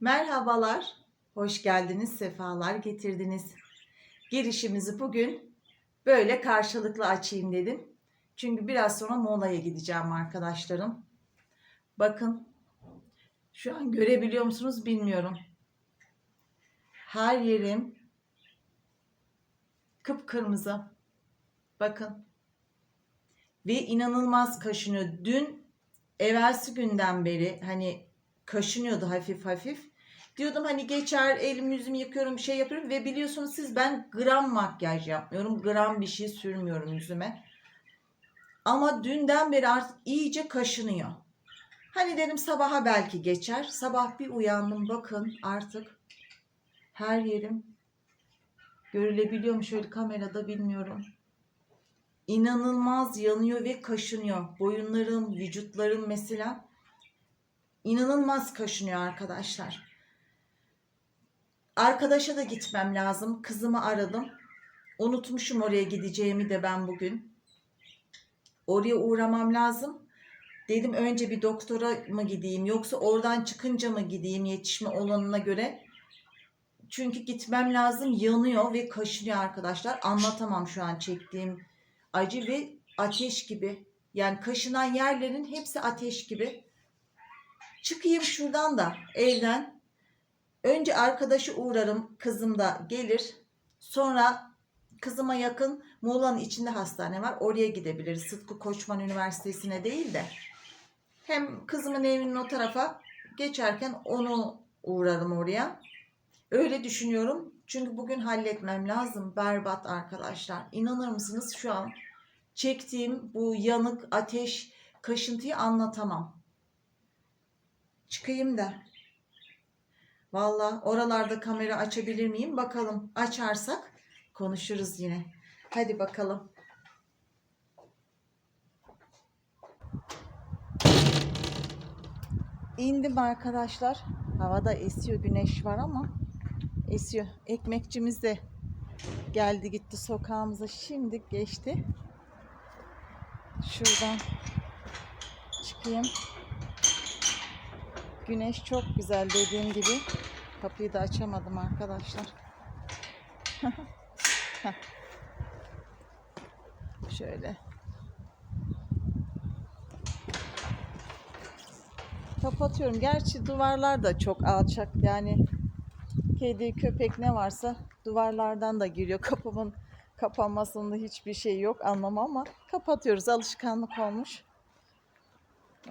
Merhabalar, hoş geldiniz, sefalar getirdiniz. Girişimizi bugün böyle karşılıklı açayım dedim. Çünkü biraz sonra molaya gideceğim arkadaşlarım. Bakın, şu an görebiliyor musunuz bilmiyorum. Her yerim kıpkırmızı. Bakın. Ve inanılmaz kaşınıyor. Dün evvelsi günden beri hani kaşınıyordu hafif hafif. Diyordum hani geçer elimi yüzümü yıkıyorum bir şey yapıyorum ve biliyorsunuz siz ben gram makyaj yapmıyorum. Gram bir şey sürmüyorum yüzüme. Ama dünden beri artık iyice kaşınıyor. Hani dedim sabaha belki geçer. Sabah bir uyandım bakın artık her yerim görülebiliyor mu şöyle kamerada bilmiyorum. İnanılmaz yanıyor ve kaşınıyor. Boyunlarım, vücutlarım mesela İnanılmaz kaşınıyor arkadaşlar. Arkadaşa da gitmem lazım. Kızımı aradım. Unutmuşum oraya gideceğimi de ben bugün. Oraya uğramam lazım. Dedim önce bir doktora mı gideyim yoksa oradan çıkınca mı gideyim yetişme olanına göre. Çünkü gitmem lazım yanıyor ve kaşınıyor arkadaşlar. Anlatamam şu an çektiğim acı ve ateş gibi. Yani kaşınan yerlerin hepsi ateş gibi. Çıkayım şuradan da evden. Önce arkadaşı uğrarım. Kızım da gelir. Sonra kızıma yakın Muğla'nın içinde hastane var. Oraya gidebiliriz. Sıtkı Koçman Üniversitesi'ne değil de. Hem kızımın evinin o tarafa geçerken onu uğrarım oraya. Öyle düşünüyorum. Çünkü bugün halletmem lazım. Berbat arkadaşlar. İnanır mısınız şu an çektiğim bu yanık ateş kaşıntıyı anlatamam. Çıkayım da. Valla oralarda kamera açabilir miyim? Bakalım. Açarsak konuşuruz yine. Hadi bakalım. İndim arkadaşlar. Havada esiyor, güneş var ama esiyor. Ekmekçimiz de geldi gitti sokağımıza. Şimdi geçti. Şuradan çıkayım. Güneş çok güzel dediğim gibi. Kapıyı da açamadım arkadaşlar. Şöyle. Kapatıyorum. Gerçi duvarlar da çok alçak. Yani kedi, köpek ne varsa duvarlardan da giriyor. Kapımın kapanmasında hiçbir şey yok anlamam ama kapatıyoruz. Alışkanlık olmuş.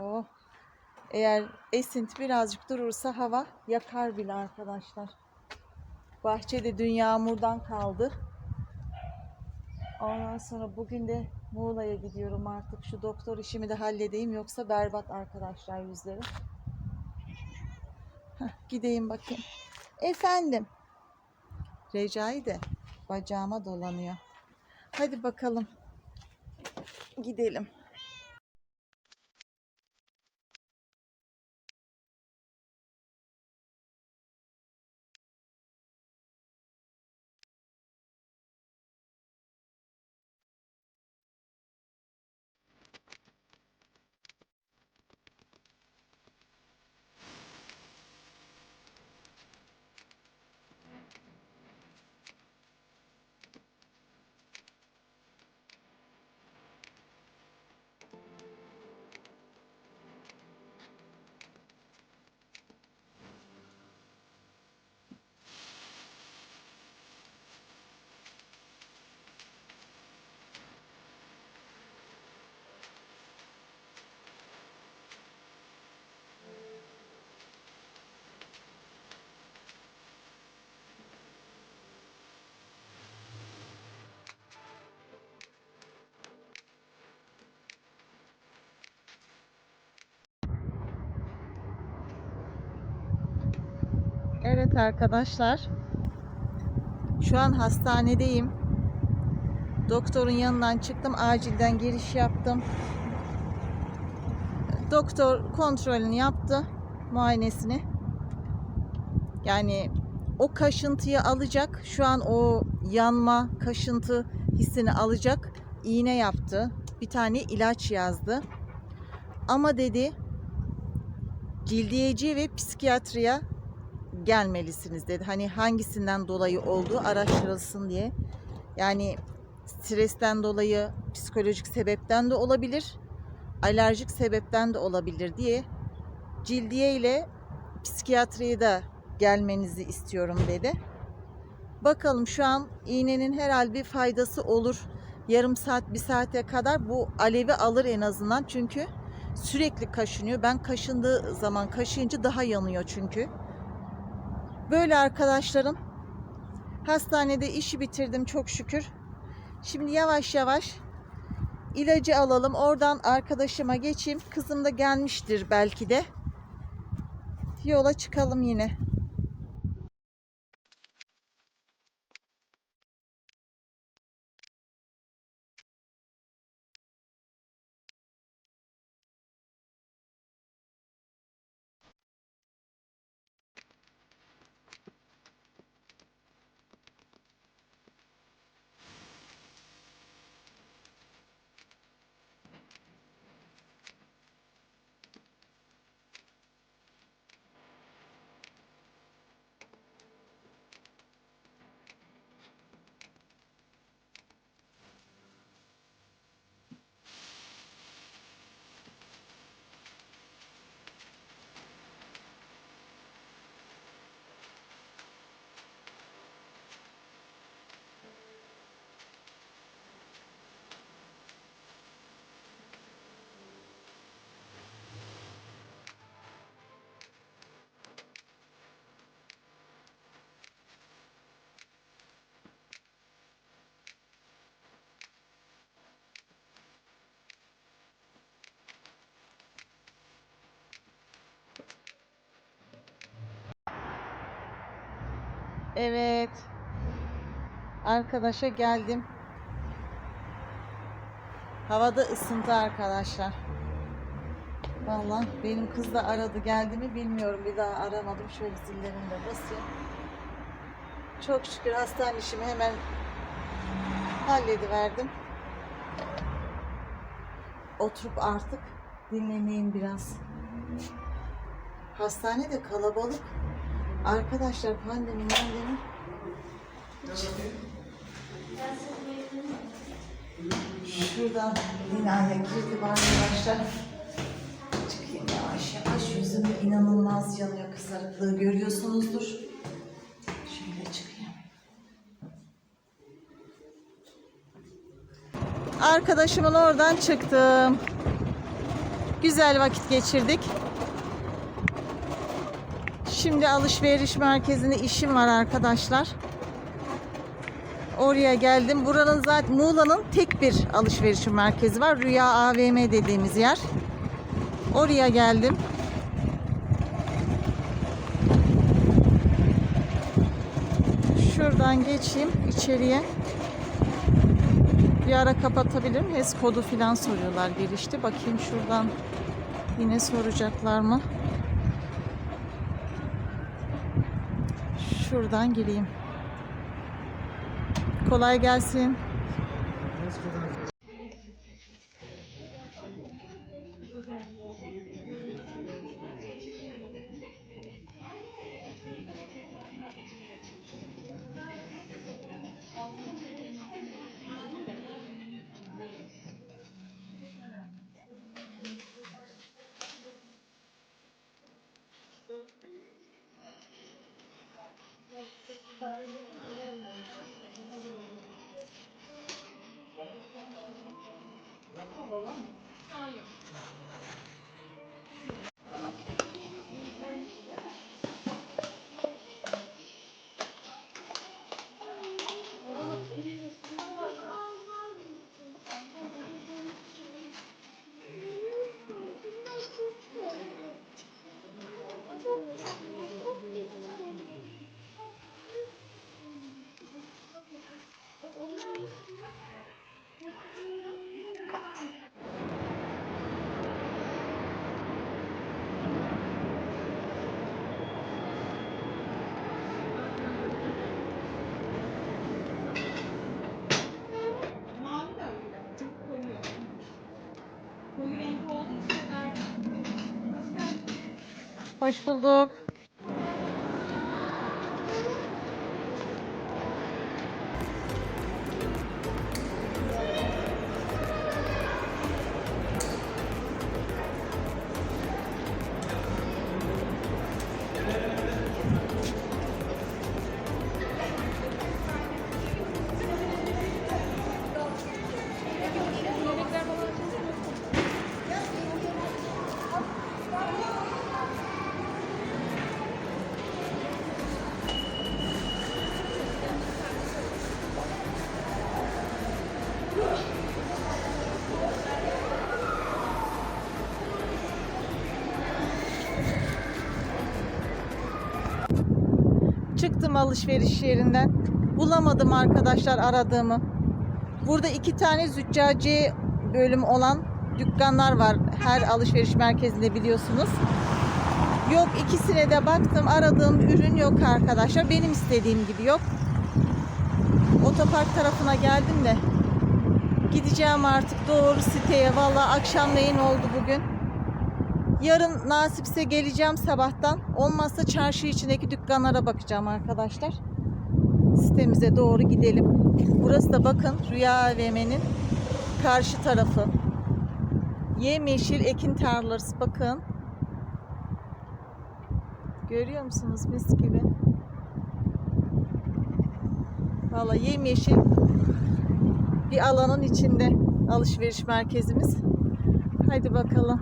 Oh. Eğer esinti birazcık durursa hava yakar bile arkadaşlar. Bahçede dün yağmurdan kaldı. Ondan sonra bugün de Muğla'ya gidiyorum artık. Şu doktor işimi de halledeyim yoksa berbat arkadaşlar yüzleri. Gideyim bakayım. Efendim. Recai de bacağıma dolanıyor. Hadi bakalım. Gidelim. Evet arkadaşlar. Şu an hastanedeyim. Doktorun yanından çıktım. Acilden giriş yaptım. Doktor kontrolünü yaptı. Muayenesini. Yani o kaşıntıyı alacak. Şu an o yanma, kaşıntı hissini alacak. İğne yaptı. Bir tane ilaç yazdı. Ama dedi cildiyeci ve psikiyatriye gelmelisiniz dedi. Hani hangisinden dolayı olduğu araştırılsın diye. Yani stresten dolayı psikolojik sebepten de olabilir. Alerjik sebepten de olabilir diye cildiye ile psikiyatriye de gelmenizi istiyorum dedi. Bakalım şu an iğnenin herhalde bir faydası olur. Yarım saat, bir saate kadar bu alevi alır en azından. Çünkü sürekli kaşınıyor. Ben kaşındığı zaman kaşıyınca daha yanıyor çünkü. Böyle arkadaşlarım. Hastanede işi bitirdim çok şükür. Şimdi yavaş yavaş ilacı alalım. Oradan arkadaşıma geçeyim. Kızım da gelmiştir belki de. Yola çıkalım yine. Evet. Arkadaşa geldim. Havada ısındı arkadaşlar. Vallahi benim kız da aradı geldi mi bilmiyorum. Bir daha aramadım. Şöyle zillerine de basayım. Çok şükür hastane işimi hemen hallediverdim. Oturup artık dinleneyim biraz. Hastane de kalabalık. Arkadaşlar pandemi pandemi. Şuradan binaya girdi arkadaşlar. Çıkayım yavaş yavaş. Yüzüm inanılmaz yanıyor kızarıklığı görüyorsunuzdur. Şöyle çıkayım. Arkadaşımın oradan çıktım. Güzel vakit geçirdik. Şimdi alışveriş merkezinde işim var arkadaşlar. Oraya geldim. Buranın zaten Muğla'nın tek bir alışveriş merkezi var. Rüya AVM dediğimiz yer. Oraya geldim. Şuradan geçeyim içeriye. Bir ara kapatabilirim. HES kodu falan soruyorlar girişte. Bakayım şuradan yine soracaklar mı? Şuradan gireyim. Kolay gelsin. Hoş bulduk. Çıktım alışveriş yerinden. Bulamadım arkadaşlar aradığımı. Burada iki tane züccaciye bölüm olan dükkanlar var. Her alışveriş merkezinde biliyorsunuz. Yok ikisine de baktım. Aradığım ürün yok arkadaşlar. Benim istediğim gibi yok. Otopark tarafına geldim de gideceğim artık doğru siteye. Valla akşamleyin oldu bugün. Yarın nasipse geleceğim sabahtan. Olmazsa çarşı içindeki dükkanlara bakacağım arkadaşlar. Sitemize doğru gidelim. Burası da bakın Rüya AVM'nin karşı tarafı. Yemyeşil ekin tarlası bakın. Görüyor musunuz mis gibi? Valla yemyeşil bir alanın içinde alışveriş merkezimiz. Haydi bakalım.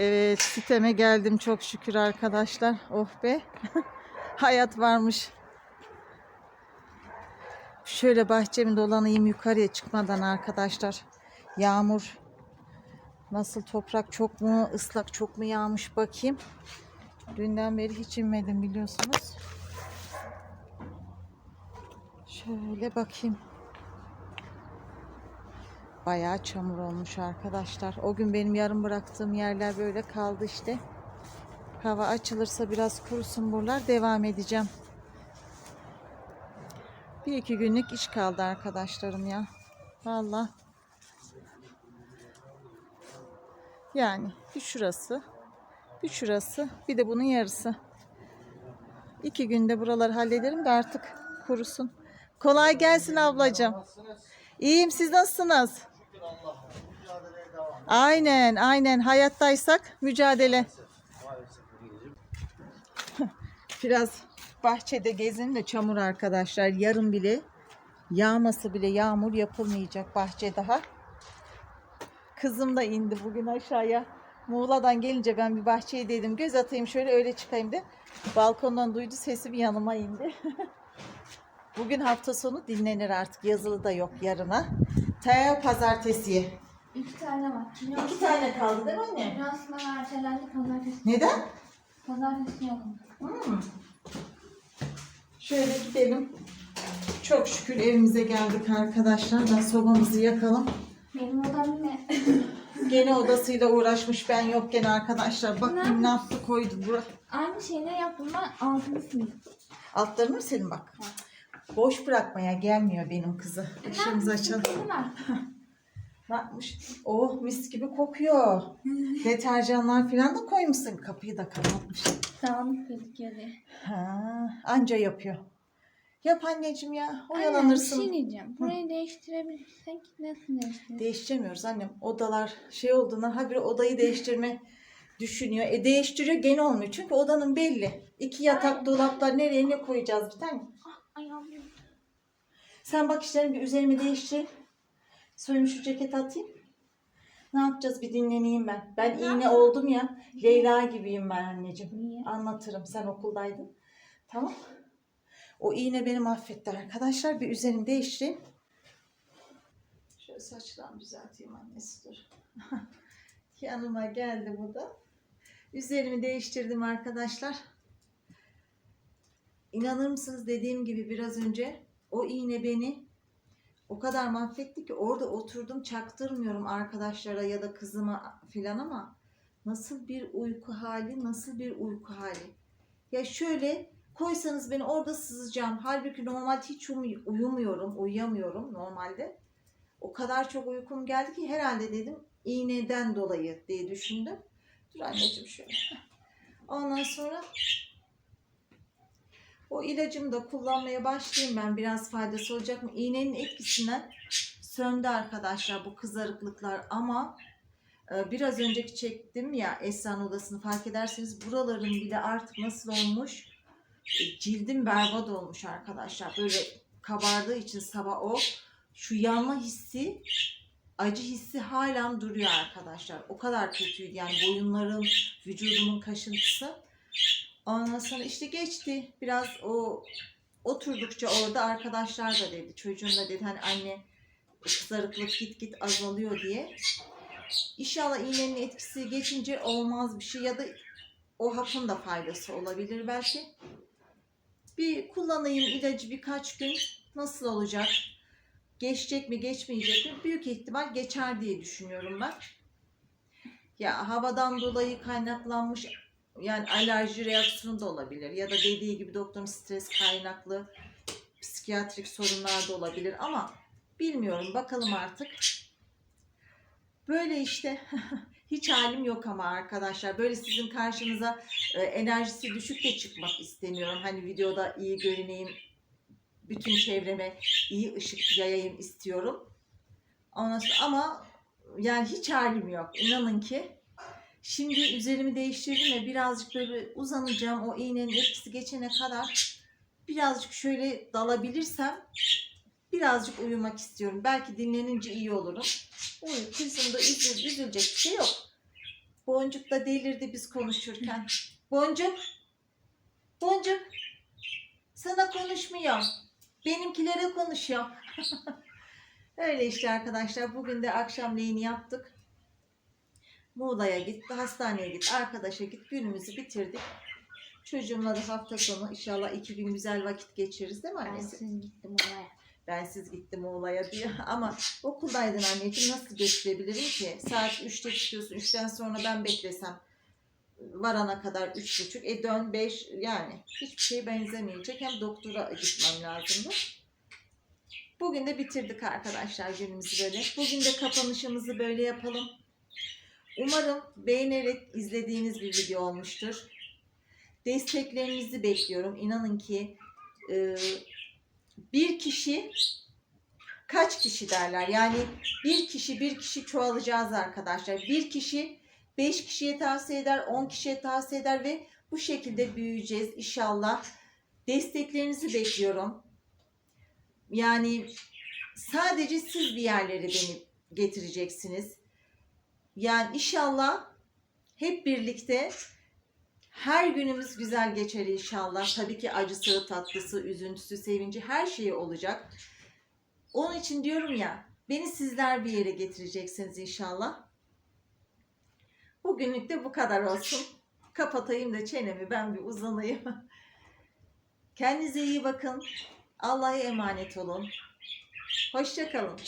Evet siteme geldim çok şükür arkadaşlar. Oh be. Hayat varmış. Şöyle bahçemi dolanayım yukarıya çıkmadan arkadaşlar. Yağmur nasıl toprak çok mu ıslak çok mu yağmış bakayım. Dünden beri hiç inmedim biliyorsunuz. Şöyle bakayım. Bayağı çamur olmuş arkadaşlar. O gün benim yarım bıraktığım yerler böyle kaldı işte. Hava açılırsa biraz kurusun buralar devam edeceğim. Bir iki günlük iş kaldı arkadaşlarım ya. Valla. Yani bir şurası, bir şurası, bir de bunun yarısı. İki günde buraları hallederim de artık kurusun. Kolay gelsin ablacığım. İyiyim siz nasılsınız? Aynen aynen hayattaysak mücadele. Biraz bahçede gezin de çamur arkadaşlar. Yarın bile yağması bile yağmur yapılmayacak bahçe daha. Kızım da indi bugün aşağıya. Muğla'dan gelince ben bir bahçeye dedim göz atayım şöyle öyle çıkayım de. Balkondan duydu sesim yanıma indi. Bugün hafta sonu dinlenir artık. Yazılı da yok yarına. Taya pazartesiye. İki tane var. Biraz, İki tane kaldı değil mi anne? sonra ertelendi pazartesi. Neden? Pazartesi yapalım. Hmm. Şöyle gidelim. Çok şükür evimize geldik arkadaşlar. Ben sobamızı yakalım. Benim odam yine Gene odasıyla uğraşmış ben yokken arkadaşlar. Bakayım ne yaptı koydu buraya. aynı şeyleri yaptım ben altını sildim. Altlarını mı senin bak. Boş bırakmaya gelmiyor benim kızı. Işığımızı açalım. Ne yapmış? Oh mis gibi kokuyor. Deterjanlar falan da koymuşsun. Kapıyı da kapatmış. Dağınık gözüküyor diye. Ha, anca yapıyor. Yap anneciğim ya. Anne, Oyalanırsın. Bir şey diyeceğim. Burayı değiştirebilirsek nasıl değiştirebiliriz? Değiştiremiyoruz annem. Odalar şey olduğundan habire odayı değiştirme düşünüyor. E değiştiriyor gene olmuyor. Çünkü odanın belli. İki yatak dolaplar nereye ne koyacağız bir tane. Sen bak işlerini bir üzerime değiştir. Soymuş şu ceket atayım. Ne yapacağız bir dinleneyim ben. Ben Ne iğne yapacağız? oldum ya. Leyla gibiyim ben anneciğim. Niye? Anlatırım. Sen okuldaydın. Tamam. O iğne beni mahvetti arkadaşlar. Bir üzerim değiştireyim. Şöyle saçlarımı düzelteyim annesi dur. Yanıma geldi bu da. Üzerimi değiştirdim arkadaşlar. İnanır mısınız dediğim gibi biraz önce o iğne beni o kadar mahvetti ki orada oturdum çaktırmıyorum arkadaşlara ya da kızıma filan ama nasıl bir uyku hali nasıl bir uyku hali. Ya şöyle koysanız beni orada sızacağım. Halbuki normalde hiç umu- uyumuyorum, uyuyamıyorum normalde. O kadar çok uykum geldi ki herhalde dedim iğneden dolayı diye düşündüm. Dur anneciğim şöyle. Ondan sonra o ilacımı da kullanmaya başlayayım ben. Biraz faydası olacak mı? İğnenin etkisinden söndü arkadaşlar bu kızarıklıklar ama e, biraz önceki çektim ya Esra'nın odasını fark ederseniz buraların bile artık nasıl olmuş? E, Cildim berbat olmuş arkadaşlar. Böyle kabardığı için sabah o şu yanma hissi acı hissi halen duruyor arkadaşlar. O kadar kötüydü yani boyunlarım, vücudumun kaşıntısı. Ondan sonra işte geçti. Biraz o oturdukça orada arkadaşlar da dedi. Çocuğum da dedi hani anne kızarıklık git git azalıyor diye. İnşallah iğnenin etkisi geçince olmaz bir şey ya da o hapın da faydası olabilir belki. Bir kullanayım ilacı birkaç gün nasıl olacak? Geçecek mi geçmeyecek mi? Büyük ihtimal geçer diye düşünüyorum ben. Ya havadan dolayı kaynaklanmış yani alerji reaksiyonu da olabilir ya da dediği gibi doktorun stres kaynaklı psikiyatrik sorunlar da olabilir ama bilmiyorum bakalım artık. Böyle işte hiç halim yok ama arkadaşlar böyle sizin karşınıza e, enerjisi düşük de çıkmak istemiyorum. Hani videoda iyi görüneyim, bütün çevreme iyi ışık yayayım istiyorum. Ama yani hiç halim yok. İnanın ki. Şimdi üzerimi değiştirdim ve birazcık böyle uzanacağım. O iğnenin etkisi geçene kadar birazcık şöyle dalabilirsem birazcık uyumak istiyorum. Belki dinlenince iyi olurum. Uyu, kızım da üzül, üzülecek bir şey yok. Boncuk da delirdi biz konuşurken. Boncuk. Boncuk. Sana konuşmuyor. Benimkilere konuşuyor. Öyle işte arkadaşlar. Bugün de akşamleyin yaptık. Muğla'ya git, hastaneye git, arkadaşa git. Günümüzü bitirdik. Çocuğumla da hafta sonu inşallah iki gün güzel vakit geçiririz değil mi Ben annesi? siz gittim oraya. Bensiz gittim Muğla'ya diyor. Ama okuldaydın anneciğim nasıl götürebilirim ki? Saat 3'te çıkıyorsun. 3'ten sonra ben beklesem varana kadar üç buçuk. E dön 5 yani hiçbir şeye benzemeyecek. Hem doktora gitmem lazımdı. Bugün de bitirdik arkadaşlar günümüzü böyle. Bugün de kapanışımızı böyle yapalım. Umarım beğenerek izlediğiniz bir video olmuştur. Desteklerinizi bekliyorum. İnanın ki e, bir kişi kaç kişi derler? Yani bir kişi bir kişi çoğalacağız arkadaşlar. Bir kişi beş kişiye tavsiye eder, on kişiye tavsiye eder ve bu şekilde büyüyeceğiz inşallah. Desteklerinizi bekliyorum. Yani sadece siz bir yerlere beni getireceksiniz. Yani inşallah hep birlikte her günümüz güzel geçer inşallah. Tabii ki acısı, tatlısı, üzüntüsü, sevinci her şeyi olacak. Onun için diyorum ya, beni sizler bir yere getireceksiniz inşallah. Bugünlük de bu kadar olsun. Kapatayım da çenemi ben bir uzanayım. Kendinize iyi bakın. Allah'a emanet olun. Hoşçakalın.